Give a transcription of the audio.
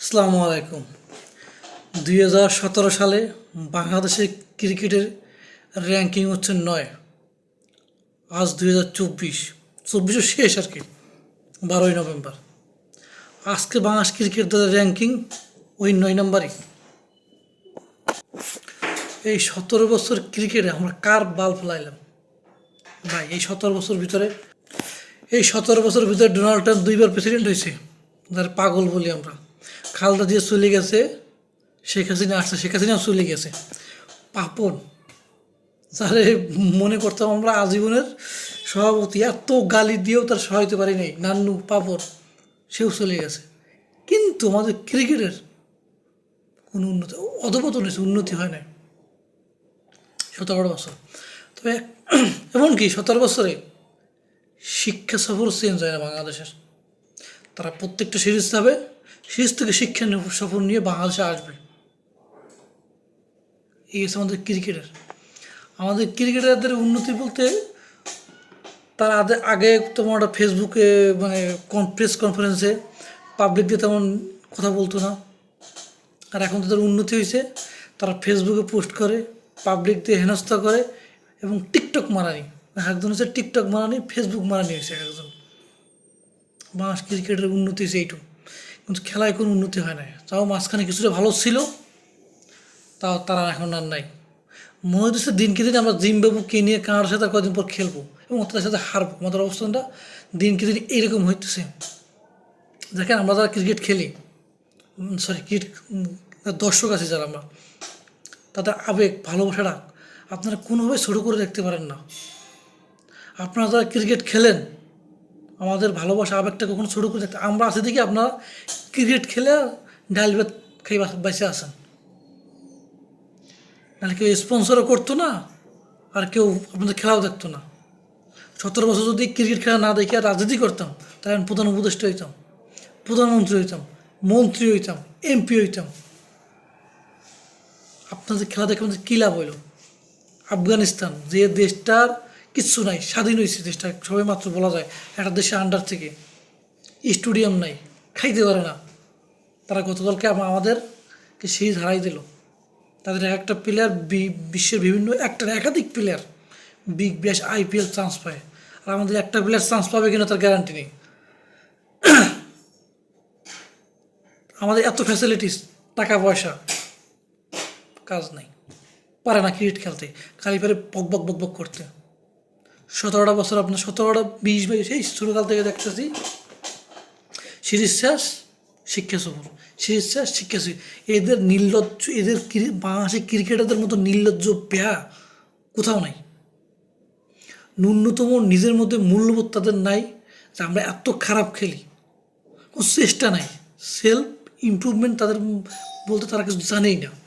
আসসালামু আলাইকুম। দুই হাজার সতেরো সালে বাংলাদেশের ক্রিকেটের র্যাঙ্কিং হচ্ছে নয়। আজ দুই হাজার চব্বিশ। চব্বিশও শেষ আর কি, বারোই নভেম্বর। আজকে বাংলাদেশ ক্রিকেট দলের র্যাঙ্কিং ওই নয় নম্বরই। এই সতেরো বছর ক্রিকেটে আমরা কার বাল ফেলাইলাম? ভাই, এই সতেরো বছর ভিতরে, এই সতেরো বছর ভিতরে ডোনাল্ড ট্রাম্প দুইবার প্রেসিডেন্ট হয়েছে। যার পাগল বলি আমরা। খালদা দিয়ে চলে গেছে, শেখ হাসিনা আসছে, শেখ হাসিনা চলে গেছে। পাপন যারে মনে করতাম আমরা আজীবনের সভাপতি, এত গালি দিয়েও তার সহাইতে পারি নাই। নান্নু, পাপন, সেও চলে গেছে। কিন্তু আমাদের ক্রিকেটের কোনো উন্নতি, অধপতন হয়েছে, উন্নতি হয় নাই। সতেরো বছর। তবে এমনকি সতেরো বছরে শিক্ষা সফর চেঞ্জ হয় না বাংলাদেশের। তারা প্রত্যেকটা সিরিজ যাবে সিরিজ থেকে শিক্ষা সফর নিয়ে বাংলাদেশে আসবে। এই হচ্ছে আমাদের ক্রিকেটার। আমাদের ক্রিকেটারদের উন্নতি বলতে তারা আগে তোমার একটা ফেসবুকে মানে প্রেস কনফারেন্সে পাবলিক দিয়ে তেমন কথা বলতো না। আর এখন তাদের উন্নতি হয়েছে। তারা ফেসবুকে পোস্ট করে পাবলিক দিয়ে হেনস্থা করে এবং টিকটক মারানি। একজন হচ্ছে টিকটক মারানি ফেসবুক মারানি হয়েছে একজন। বাংলাদেশ ক্রিকেটের উন্নতি হয়েছে এইটু কিন্তু খেলায় কোনো উন্নতি হয় না তাও মাঝখানে কিছুটা ভালো ছিল, তাও তারা এখন আর নাই। মনে হচ্ছে দিনকে দিন আমরা জিম্বাবু কেনিয়া, কানাডার সাথে আর কদিন পর খেলব এবং তাদের সাথে হারবো। আমাদের অবস্থানটা দিনকে দিন এইরকম হইতেছে। দেখেন আমরা যারা ক্রিকেট খেলি সরি ক্রিকেট দর্শক আছে যারা আমরা, তাদের আবেগ ভালোবাসাটা আপনারা কোনোভাবে ছোটো করে দেখতে পারেন না। আপনারা যারা ক্রিকেট খেলেন আমাদের ভালোবাসা আবেগটা কখনো ছোটো করে দেখতে আমরা আছি দেখি আপনারা ক্রিকেট খেলে ডাল ভাত খেয়ে বেঁচে আসেন নাহলে কেউ স্পন্সরও করতো না, আর কেউ আপনাদের খেলাও দেখতো না। সতেরো বছর যদি ক্রিকেট খেলা না দেখে আর রাজনীতি করতাম, তাহলে আমি প্রধান উপদেষ্টা হইতাম, প্রধানমন্ত্রী হইতাম, মন্ত্রী হইতাম এমপি হইতাম। আপনাদের খেলা দেখে আমাদের কী লাভ হইল? আফগানিস্তান, যে দেশটার কিচ্ছু নাই, স্বাধীন হয়েছে দেশটা, সবে মাত্র বলা যায়। একটা দেশের আন্ডার থেকে স্টেডিয়াম নাই, খাইতে পারে না। তারা গতকালকে আম- আমাদেরকে সিরিজ হারাই দিল। তাদের এক একটা প্লেয়ার বিশ্বের বিভিন্ন একটা একাধিক player Big Bash IPL chance পায়। আর আমাদের একটা প্লেয়ার চান্স পাবে কিনা তার গ্যারান্টি নেই। আমাদের এত ফ্যাসিলিটিস টাকা পয়সা, কাজ নাই। পারে না ক্রিকেট খেলতে। খালি পারে বক বক বক বক করতে। সতেরোটা বছর আপনার সতেরোটা, বিশ বাইশ সেই ছোটোকাল থেকে দেখতেছি। সিরিজ শেষ, শিক্ষা সফর। সিরিজ শেষ, শিক্ষা সফর। এদের নির্লজ্জ, এদের বাংলাদেশের ক্রিকেটারদের মতো নির্লজ্জ পেয়া কোথাও নাই। ন্যূনতম নিজের মধ্যে মূল্যবোধ তাদের নাই যে আমরা এত খারাপ খেলি। কোনো চেষ্টা নাই। সেলফ ইমপ্রুভমেন্ট তাদের বলতে তারা কিছু জানেই না।